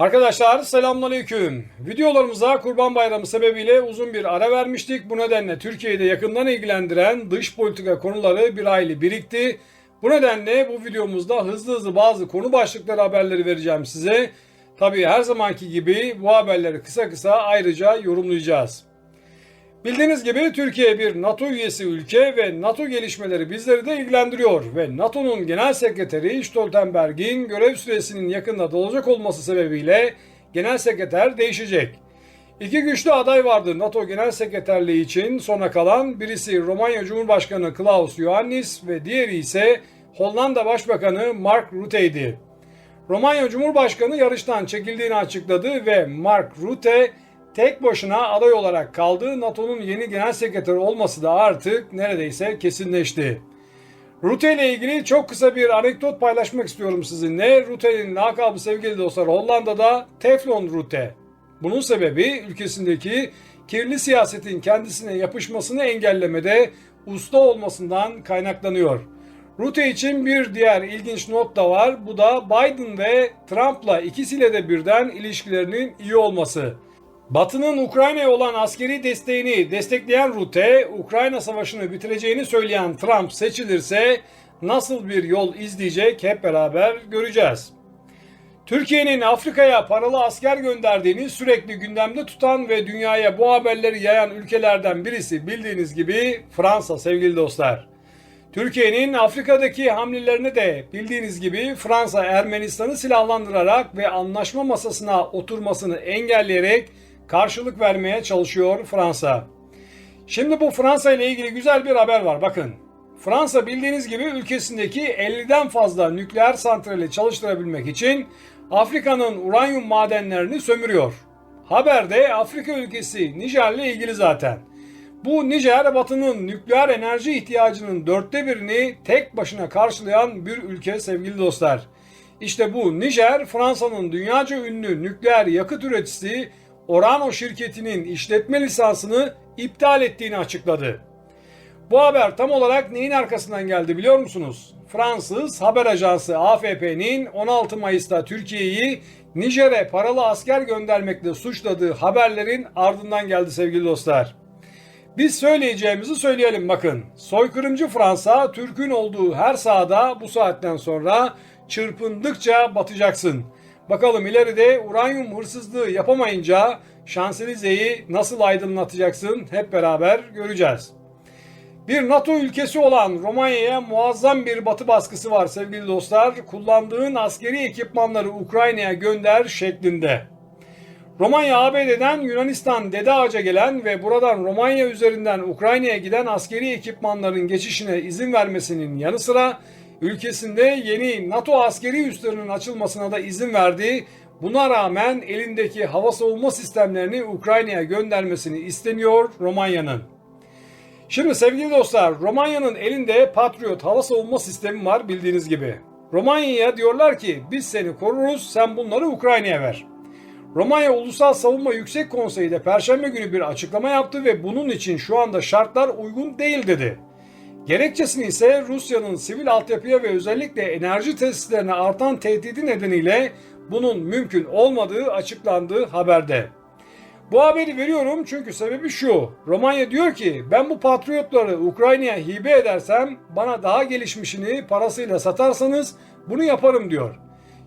Arkadaşlar selamünaleyküm. Videolarımıza Kurban Bayramı sebebiyle uzun bir ara vermiştik. Bu nedenle Türkiye'de yakından ilgilendiren dış politika konuları bir aylı birikti. Bu nedenle bu videomuzda hızlı hızlı bazı konu başlıkları haberleri vereceğim size. Tabii her zamanki gibi bu haberleri kısa kısa ayrıca yorumlayacağız. Bildiğiniz gibi Türkiye bir NATO üyesi ülke ve NATO gelişmeleri bizleri de ilgilendiriyor ve NATO'nun Genel Sekreteri Stoltenberg'in görev süresinin yakında dolacak olması sebebiyle Genel Sekreter değişecek. İki güçlü aday vardı NATO Genel Sekreterliği için sona kalan. Birisi Romanya Cumhurbaşkanı Klaus Iohannis ve diğeri ise Hollanda Başbakanı Mark Rutte'ydi. Romanya Cumhurbaşkanı yarıştan çekildiğini açıkladı ve Mark Rutte tek başına aday olarak kaldı. NATO'nun yeni genel sekreteri olması da artık neredeyse kesinleşti. Rutte ile ilgili çok kısa bir anekdot paylaşmak istiyorum sizinle. Rutte'nin lakabı sevgili dostlar Hollanda'da Teflon Rutte. Bunun sebebi ülkesindeki kirli siyasetin kendisine yapışmasını engellemede usta olmasından kaynaklanıyor. Rutte için bir diğer ilginç not da var. Bu da Biden ve Trump'la ikisiyle de birden ilişkilerinin iyi olması. Batı'nın Ukrayna'ya olan askeri desteğini destekleyen Rutte, Ukrayna savaşını bitireceğini söyleyen Trump seçilirse nasıl bir yol izleyecek hep beraber göreceğiz. Türkiye'nin Afrika'ya paralı asker gönderdiğini sürekli gündemde tutan ve dünyaya bu haberleri yayan ülkelerden birisi bildiğiniz gibi Fransa sevgili dostlar. Türkiye'nin Afrika'daki hamlelerini de bildiğiniz gibi Fransa Ermenistan'ı silahlandırarak ve anlaşma masasına oturmasını engelleyerek karşılık vermeye çalışıyor Fransa. Şimdi bu Fransa ile ilgili güzel bir haber var bakın. Fransa bildiğiniz gibi ülkesindeki 50'den fazla nükleer santrali çalıştırabilmek için Afrika'nın uranyum madenlerini sömürüyor. Haberde Afrika ülkesi Nijer ile ilgili zaten. Bu Nijer Batı'nın nükleer enerji ihtiyacının dörtte birini tek başına karşılayan bir ülke sevgili dostlar. İşte bu Nijer Fransa'nın dünyaca ünlü nükleer yakıt üreticisi Orano şirketinin işletme lisansını iptal ettiğini açıkladı. Bu haber tam olarak neyin arkasından geldi biliyor musunuz? Fransız haber ajansı AFP'nin 16 Mayıs'ta Türkiye'yi Nijer'e paralı asker göndermekle suçladığı haberlerin ardından geldi sevgili dostlar. Biz söyleyeceğimizi söyleyelim bakın. Soykırımcı Fransa Türk'ün olduğu her sahada bu saatten sonra çırpındıkça batacaksın. Bakalım ileride uranyum hırsızlığı yapamayınca Şanselize'yi nasıl aydınlatacaksın hep beraber göreceğiz. Bir NATO ülkesi olan Romanya'ya muazzam bir batı baskısı var sevgili dostlar. Kullandığın askeri ekipmanları Ukrayna'ya gönder şeklinde. Romanya ABD'den Yunanistan Dede Ağaca gelen ve buradan Romanya üzerinden Ukrayna'ya giden askeri ekipmanların geçişine izin vermesinin yanı sıra ülkesinde yeni NATO askeri üslerinin açılmasına da izin verdi. Buna rağmen elindeki hava savunma sistemlerini Ukrayna'ya göndermesini isteniyor Romanya'nın. Şimdi sevgili dostlar Romanya'nın elinde Patriot hava savunma sistemi var bildiğiniz gibi. Romanya'ya diyorlar ki biz seni koruruz sen bunları Ukrayna'ya ver. Romanya Ulusal Savunma Yüksek Konseyi de Perşembe günü bir açıklama yaptı ve bunun için şu anda şartlar uygun değil dedi. Gerekçesini ise Rusya'nın sivil altyapıya ve özellikle enerji tesislerine artan tehdidi nedeniyle bunun mümkün olmadığı açıklandığı haberde. Bu haberi veriyorum çünkü sebebi şu. Romanya diyor ki ben bu patriotları Ukrayna'ya hibe edersem bana daha gelişmişini parasıyla satarsanız bunu yaparım diyor.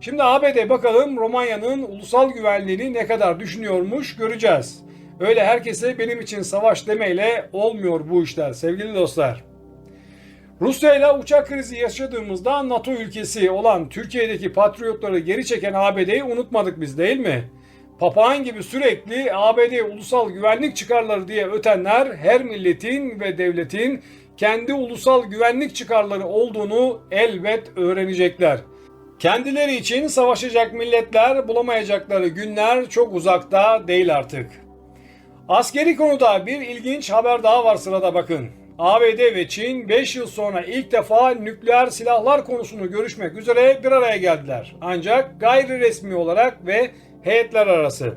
Şimdi ABD bakalım Romanya'nın ulusal güvenliğini ne kadar düşünüyormuş göreceğiz. Öyle herkese benim için savaş demeyle olmuyor bu işler sevgili dostlar. Rusya ile uçak krizi yaşadığımızda NATO ülkesi olan Türkiye'deki patriotları geri çeken ABD'yi unutmadık biz değil mi? Papağan gibi sürekli ABD ulusal güvenlik çıkarları diye ötenler her milletin ve devletin kendi ulusal güvenlik çıkarları olduğunu elbet öğrenecekler. Kendileri için savaşacak milletler bulamayacakları günler çok uzakta değil artık. Askeri konuda bir ilginç haber daha var sırada bakın. ABD ve Çin 5 yıl sonra ilk defa nükleer silahlar konusunu görüşmek üzere bir araya geldiler. Ancak gayri resmi olarak ve heyetler arası.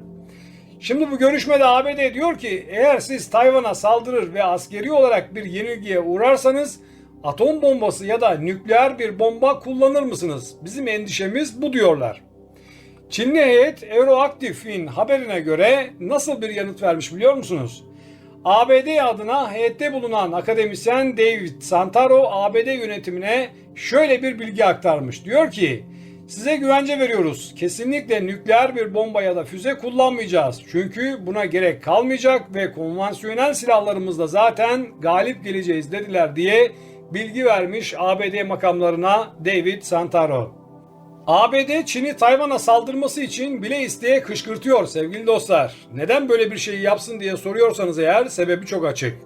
Şimdi bu görüşmede ABD diyor ki eğer siz Tayvan'a saldırır ve askeri olarak bir yenilgiye uğrarsanız atom bombası ya da nükleer bir bomba kullanır mısınız? Bizim endişemiz bu diyorlar. Çinli heyet Euroactive'in haberine göre nasıl bir yanıt vermiş biliyor musunuz? ABD adına heyette bulunan akademisyen David Santaro ABD yönetimine şöyle bir bilgi aktarmış. Diyor ki size güvence veriyoruz. Kesinlikle nükleer bir bomba ya da füze kullanmayacağız. Çünkü buna gerek kalmayacak ve konvansiyonel silahlarımızla zaten galip geleceğiz dediler diye bilgi vermiş ABD makamlarına David Santaro. ABD Çin'i Tayvan'a saldırması için bile isteye kışkırtıyor sevgili dostlar. Neden böyle bir şeyi yapsın diye soruyorsanız eğer sebebi çok açık.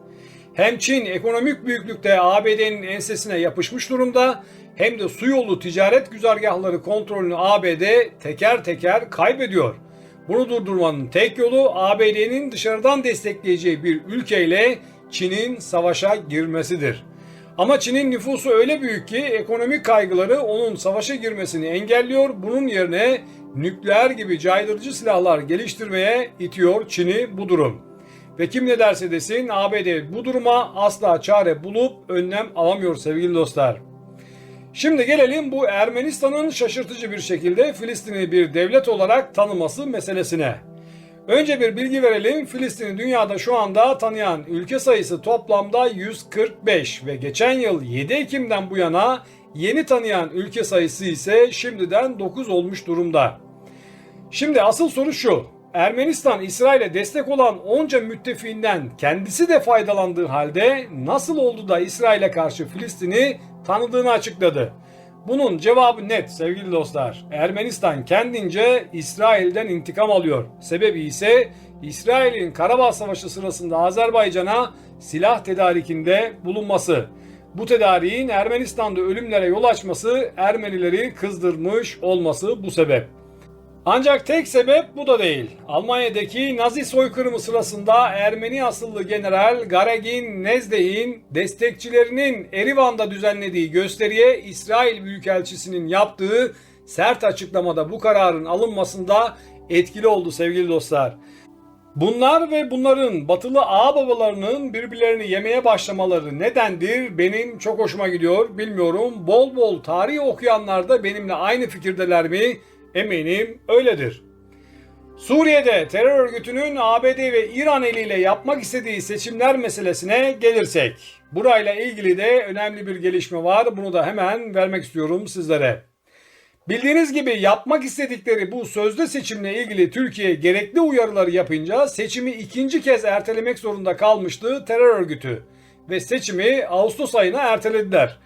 Hem Çin ekonomik büyüklükte ABD'nin ensesine yapışmış durumda hem de su yolu ticaret güzergahları kontrolünü ABD teker teker kaybediyor. Bunu durdurmanın tek yolu ABD'nin dışarıdan destekleyeceği bir ülkeyle Çin'in savaşa girmesidir. Ama Çin'in nüfusu öyle büyük ki ekonomik kaygıları onun savaşa girmesini engelliyor. Bunun yerine nükleer gibi caydırıcı silahlar geliştirmeye itiyor Çin'i bu durum. Ve kim ne derse desin ABD bu duruma asla çare bulup önlem alamıyor sevgili dostlar. Şimdi gelelim bu Ermenistan'ın şaşırtıcı bir şekilde Filistin'i bir devlet olarak tanıması meselesine. Önce bir bilgi verelim. Filistin'i dünyada şu anda tanıyan ülke sayısı toplamda 145 ve geçen yıl 7 Ekim'den bu yana yeni tanıyan ülke sayısı ise şimdiden 9 olmuş durumda. Şimdi asıl soru şu. Ermenistan İsrail'e destek olan onca müttefiğinden kendisi de faydalandığı halde nasıl oldu da İsrail'e karşı Filistin'i tanıdığını açıkladı. Bunun cevabı net sevgili dostlar. Ermenistan kendince İsrail'den intikam alıyor. Sebebi ise İsrail'in Karabağ Savaşı sırasında Azerbaycan'a silah tedarikinde bulunması. Bu tedariğin Ermenistan'da ölümlere yol açması Ermenileri kızdırmış olması bu sebep. Ancak tek sebep bu da değil. Almanya'daki Nazi soykırımı sırasında Ermeni asıllı General Garegin Nezdeh'in destekçilerinin Erivan'da düzenlediği gösteriye İsrail Büyükelçisi'nin yaptığı sert açıklamada bu kararın alınmasında etkili oldu sevgili dostlar. Bunlar ve bunların batılı ağababalarının birbirlerini yemeye başlamaları nedendir benim çok hoşuma gidiyor bilmiyorum. Bol bol tarih okuyanlar da benimle aynı fikirdeler mi? Eminim öyledir. Suriye'de terör örgütünün ABD ve İran eliyle yapmak istediği seçimler meselesine gelirsek. Burayla ilgili de önemli bir gelişme var. Bunu da hemen vermek istiyorum sizlere. Bildiğiniz gibi yapmak istedikleri bu sözde seçimle ilgili Türkiye gerekli uyarıları yapınca seçimi ikinci kez ertelemek zorunda kalmıştı terör örgütü ve seçimi Ağustos ayına ertelediler.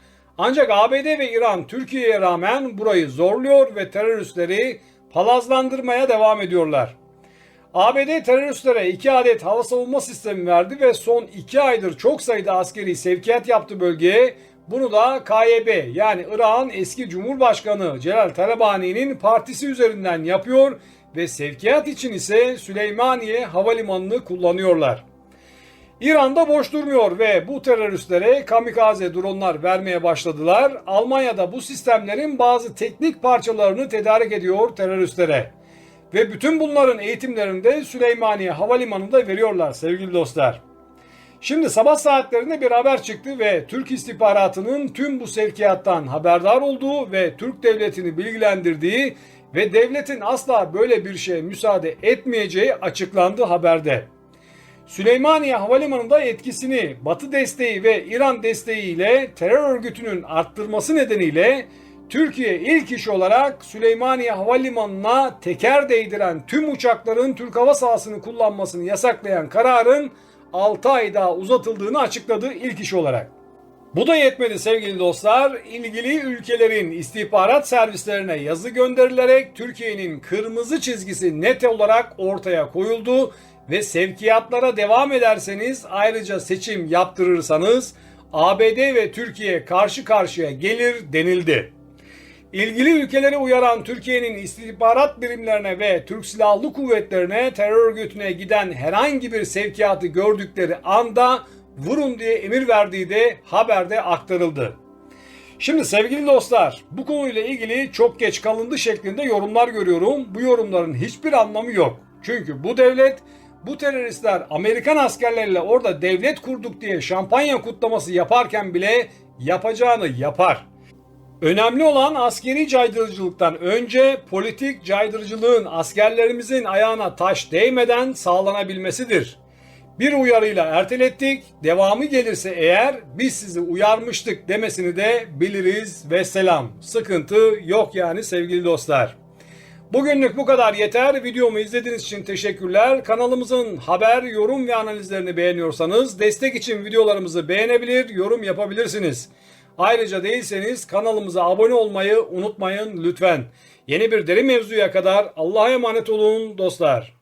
Ancak ABD ve İran Türkiye'ye rağmen burayı zorluyor ve teröristleri palazlandırmaya devam ediyorlar. ABD teröristlere iki adet hava savunma sistemi verdi ve son iki aydır çok sayıda askeri sevkiyat yaptı bölgeye. Bunu da KYB yani Irak'ın eski Cumhurbaşkanı Celal Talabani'nin partisi üzerinden yapıyor ve sevkiyat için ise Süleymaniye Havalimanı'nı kullanıyorlar. İran'da boş durmuyor ve bu teröristlere kamikaze dronlar vermeye başladılar. Almanya'da bu sistemlerin bazı teknik parçalarını tedarik ediyor teröristlere. Ve bütün bunların eğitimlerini de Süleymaniye Havalimanı'nda veriyorlar sevgili dostlar. Şimdi sabah saatlerinde bir haber çıktı ve Türk istihbaratının tüm bu sevkiyattan haberdar olduğu ve Türk devletini bilgilendirdiği ve devletin asla böyle bir şeye müsaade etmeyeceği açıklandı haberde. Süleymaniye Havalimanı'nda etkisini Batı desteği ve İran desteğiyle terör örgütünün arttırması nedeniyle Türkiye ilk iş olarak Süleymaniye Havalimanı'na teker değdiren tüm uçakların Türk hava sahasını kullanmasını yasaklayan kararın 6 ay daha uzatıldığını açıkladı ilk iş olarak. Bu da yetmedi sevgili dostlar. İlgili ülkelerin istihbarat servislerine yazı gönderilerek Türkiye'nin kırmızı çizgisi net olarak ortaya koyuldu ve sevkiyatlara devam ederseniz ayrıca seçim yaptırırsanız ABD ve Türkiye karşı karşıya gelir denildi. İlgili ülkelere uyaran Türkiye'nin istihbarat birimlerine ve Türk Silahlı Kuvvetlerine terör örgütüne giden herhangi bir sevkiyatı gördükleri anda vurun diye emir verdiği de haberde aktarıldı. Şimdi sevgili dostlar bu konuyla ilgili çok geç kalındı şeklinde yorumlar görüyorum. Bu yorumların hiçbir anlamı yok. Çünkü bu devlet bu teröristler Amerikan askerleriyle orada devlet kurduk diye şampanya kutlaması yaparken bile yapacağını yapar. Önemli olan askeri caydırıcılıktan önce politik caydırıcılığın askerlerimizin ayağına taş değmeden sağlanabilmesidir. Bir uyarıyla ertelettik, devamı gelirse eğer biz sizi uyarmıştık demesini de biliriz ve selam. Sıkıntı yok yani sevgili dostlar. Bugünlük bu kadar yeter. Videomu izlediğiniz için teşekkürler. Kanalımızın haber, yorum ve analizlerini beğeniyorsanız destek için videolarımızı beğenebilir, yorum yapabilirsiniz. Ayrıca değilseniz kanalımıza abone olmayı unutmayın lütfen. Yeni bir deri mevzuya kadar Allah'a emanet olun dostlar.